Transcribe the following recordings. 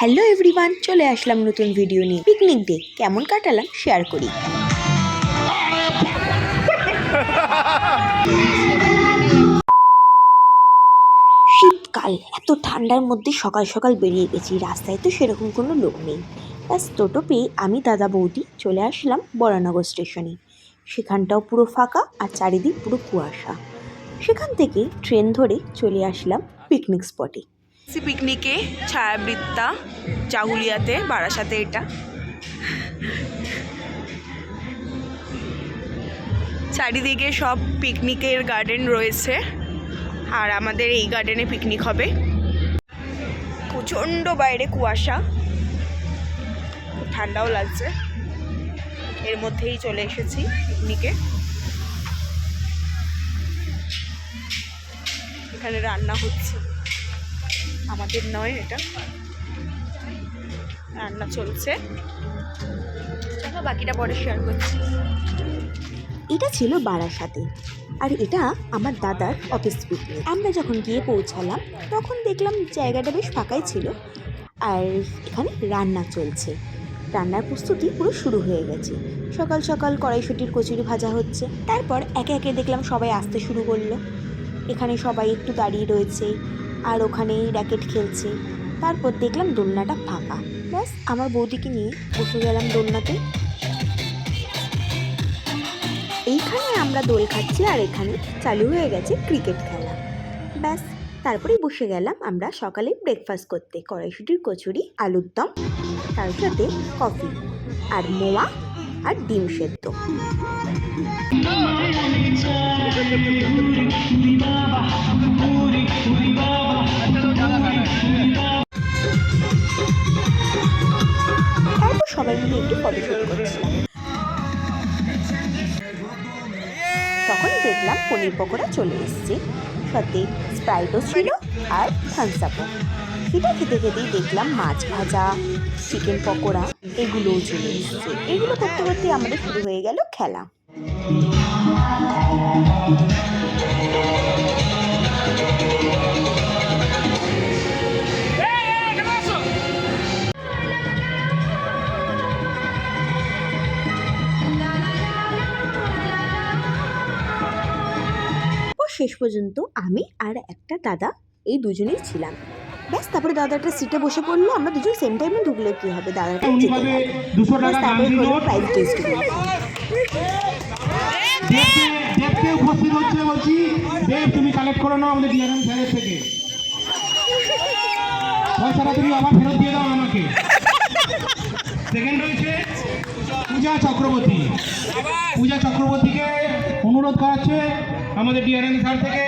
Hello everyone চলে আসলাম নতুন video নিয়ে। পিকনিক ডে কেমন কাটালাম? শেয়ার করি। শীতকাল, এত ঠান্ডার মধ্যে সকাল সকাল বেরিয়ে গেছি। রাস্তায় তো সেরকম কোনো লোক নেই। ব্যাস, টোটো পেয়ে আমি দাদা বৌদি চলে আসলাম বরানগর স্টেশনে। সেখানটাও পুরো ফাঁকা আর চারিদিক পুরো কুয়াশা। সেখান থেকে ট্রেন ধরে চলে আসলাম পিকনিক স্পটে সি পিকনিকে ছায়াবৃত্তা চাগুলিয়াতে বারাসাতে এটা। চারিদিকে সব পিকনিকের গার্ডেন রয়েছে, আর আমাদের এই গার্ডেনে পিকনিক হবে। প্রচণ্ড বাইরে কুয়াশা, ঠান্ডাও লাগছে। এর মধ্যেই চলে এসেছি পিকনিকে। এখানে রান্না হচ্ছে। আমাদের নয় এটা। রান্না চলছে। চলো বাকিটা পরে শেয়ার করছি। এটা ছিল বারাসাতে আর এটা আমার দাদার অফিস পিকনিক আমরা যখন গিয়ে পৌঁছালাম, তখন দেখলাম জায়গাটা বেশ ফাঁকাই ছিল। আর এখানে রান্না চলছে। রান্নার প্রস্তুতি পুরো শুরু হয়ে গেছে। সকাল সকাল কড়াইশুটির কচুরি ভাজা হচ্ছে। তারপর একে একে দেখলাম সবাই আসতে শুরু করল। এখানে সবাই একটু দাঁড়িয়ে রয়েছে। আর ওখানে র্যাকেট খেলছে তারপর দেখলাম দোলনাটা ফাঁকা ব্যাস আমার বৌদিকে নিয়ে বসে গেলাম দোলনাতে এইখানে আমরা দোল খাচ্ছি আর এখানে চালু হয়ে গেছে ক্রিকেট খেলা ব্যাস তারপরেই বসে গেলাম আমরা সকালে ব্রেকফাস্ট করতে কড়াইশুটির কচুরি আলুর দম তার সাথে কফি আর মোয়া আর ডিম সেদ্ধ তারপর সবাই মিলে একটু ফটোশুট করছিলাম তখন দেখলাম পনির পকোড়া চলে এসছে। সাথে স্প্রাইটও ছিল আর থামস আপও সেটা খেতে খেতেই দেখলাম মাছ ভাজা চিকেন পকোড়া, এগুলোও চলে এসছে। এগুলো করতে করতে আমাদের শুরু হয়ে গেল খেলা। শেষ পর্যন্ত আমি আর একটা দাদা এই দুজনেই ছিলাম। ব্যাস তারপরে দাদাটা সিটে বসে পড়ল আমরা দুজন সেম টাইমে ঢুকলে কি হবে? দাদাটা ব্যাস তারপরে হলো প্রাইজ টেস্ট দেখতে দেখতে উপস্থিত হচ্ছে বলছি। দেব তুমি কালেক্ট করে নাও আমাদের ডিআরএম স্যারের থেকে। পয়সাটা তুমি আবার ফেরত দিয়ে দাও আমাকে। সেকেন্ড রয়েছে পূজা চক্রবর্তী। পূজা চক্রবর্তীকে অনুরোধ করা হচ্ছে আমাদের ডিআরএম স্যার থেকে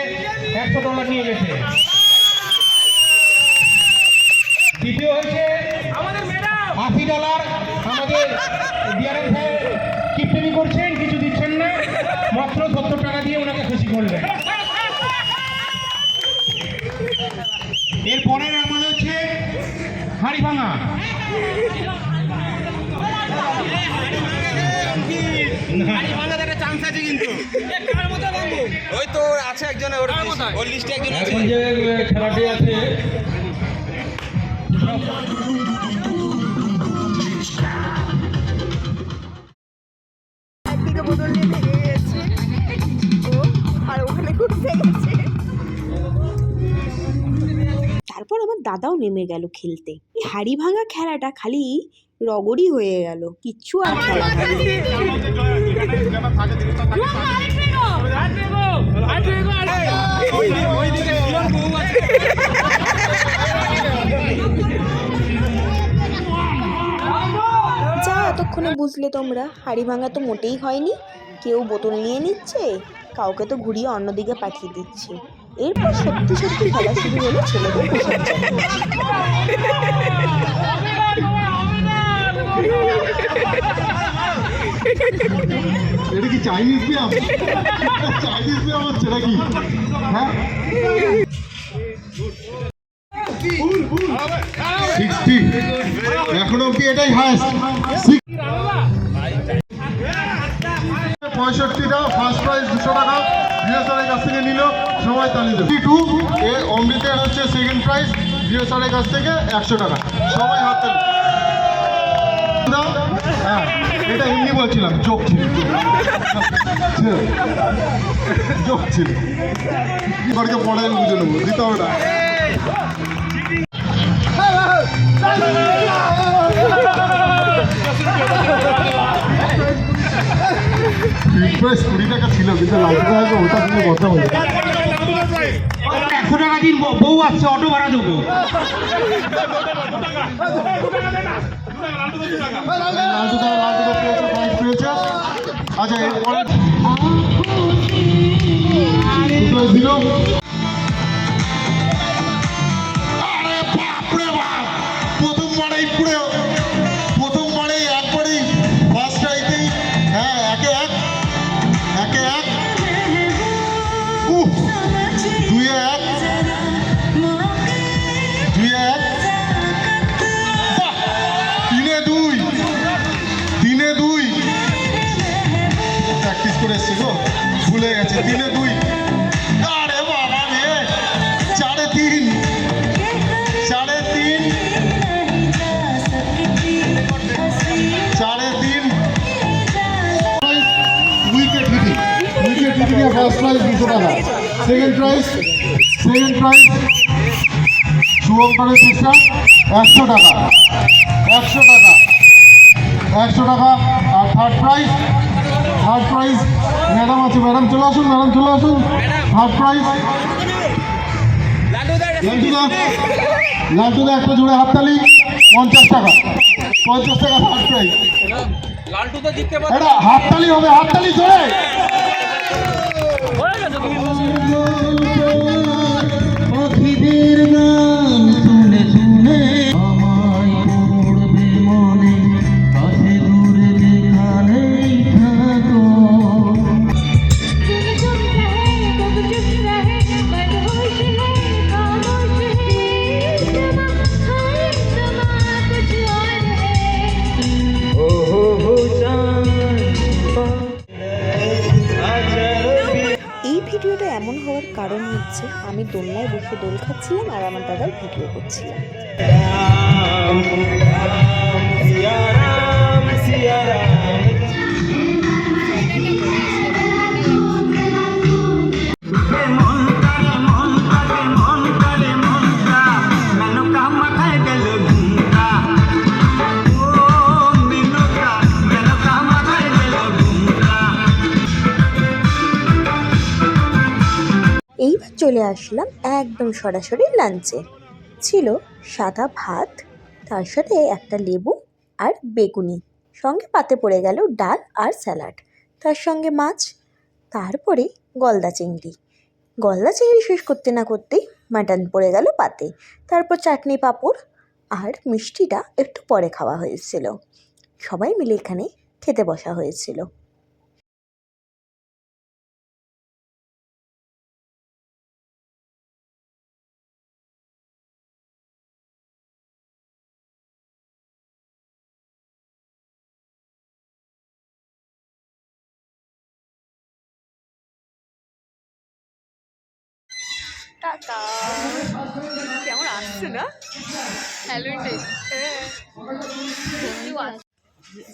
একশো ডলার নিয়ে গেছে। দ্বিতীয় হচ্ছে আশি ডলার আমাদের ডিআরএম স্যার কিপটেমি করছেন কিছু দিচ্ছেন না মাত্র সত্তর টাকা দিয়ে ওনাকে খুশি করলেন। এরপরে আমাদের হচ্ছে হাড়ি ভাঙা ওই তো আছে একজন ওর ওর লিস্টে একজন আছে। যে খেলাটি আছে একদিকে বোতল নিয়ে ভেঙে গেছে ও আর ওখানে ঘুরতে গেছে। তারপর আমার দাদাও নেমে গেল খেলতে। এই হাড়ি ভাঙা খেলাটা খালি রগড়ি হয়ে গেল কিচ্ছু আর খেলা। যা এতক্ষণে বুঝলে তোমরা, হাড়ি ভাঙা তো মোটেই হয়নি। কেউ বোতল নিয়ে নিচ্ছে, কাউকে তো ঘুরিয়ে অন্যদিকে পাঠিয়ে দিচ্ছে। এরপর সত্যি সত্যি খেলা শুরু হলো ছেলেদের এটা কি চাইনিজ ব্যায়াম চাইনিজ ব্যায়াম হচ্ছে নাকি? হ্যাঁ? সিক্সটি এখনও অব্দি এটাই হায়েস্ট পঁয়ষট্টিটা ফার্স্ট প্রাইজ দুশো টাকা। বিএসআরের কাছ থেকে নিল, সময় তালিয়ে টু এ অমৃতের হচ্ছে সেকেন্ড প্রাইজ স্যারের কাছ থেকে একশো টাকা। সবাই হাত তালি। হ্যাঁ এটা এমনি বলছিলাম যোগ ছিল। যোগ ছিল। এবারকে পরে আমি বুঝে নেব, দিতে হবে না। প্রাইস কুড়ি ছিল, কিন্তু টাকা ওটা কিন্তু কথা বলে একশো টাকা দিন বউ- আসছে অটো ভাড়া দেবো আচ্ছা ভুলে দুই। আরে বাবা চারে তিন। চারে তিন। চারে তিন। উইকেট হিটিং উইকেট হিটিং এ ফার্স্ট প্রাইজ টাকা। সেকেন্ড প্রাইজ সেকেন্ড প্রাইজ শুভঙ্করের চেষ্টা একশো টাকা। একশো টাকা। একশো টাকা। আর third prize third prize madam আছে ম্যাডাম চলে আসুন ম্যাডাম চলে আসুন। থার্ড প্রাইজ লালটুদা একটা জোড়ে হাততালি পঞ্চাশ টাকা। পঞ্চাশ টাকা প্রাইজ এটা হাততালি হবে হাততালি জোরে পাখিদের গান এমন হওয়ার কারণ হচ্ছে আমি দোলনায় বসে দোল খাচ্ছিলাম আর আমার দাদার ভিডিও করছিলাম। চলে আসলাম একদম সরাসরি লাঞ্চে ছিল সাদা ভাত, তার সাথে একটা লেবু আর বেগুনি। সঙ্গে পাতে পড়ে গেল ডাল আর স্যালাড, তার সঙ্গে মাছ, তারপরে গলদা চিংড়ি। গলদা চিংড়ি শেষ করতে না করতেই মাটন পড়ে গেল পাতে। তারপর চাটনি পাঁপড় আর মিষ্টিটা একটু পরে খাওয়া হয়েছিল। সবাই মিলে এখানে খেতে বসা হয়েছিল। টাটা। কেমন আসছে না?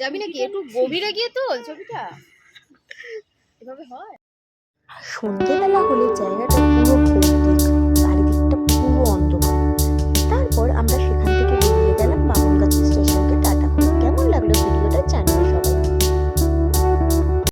যাবি নাকি? একটু গভীরে গিয়ে তো ছবিটা। এভাবে হয়। সন্ধ্যেবেলা হলে জায়গাটা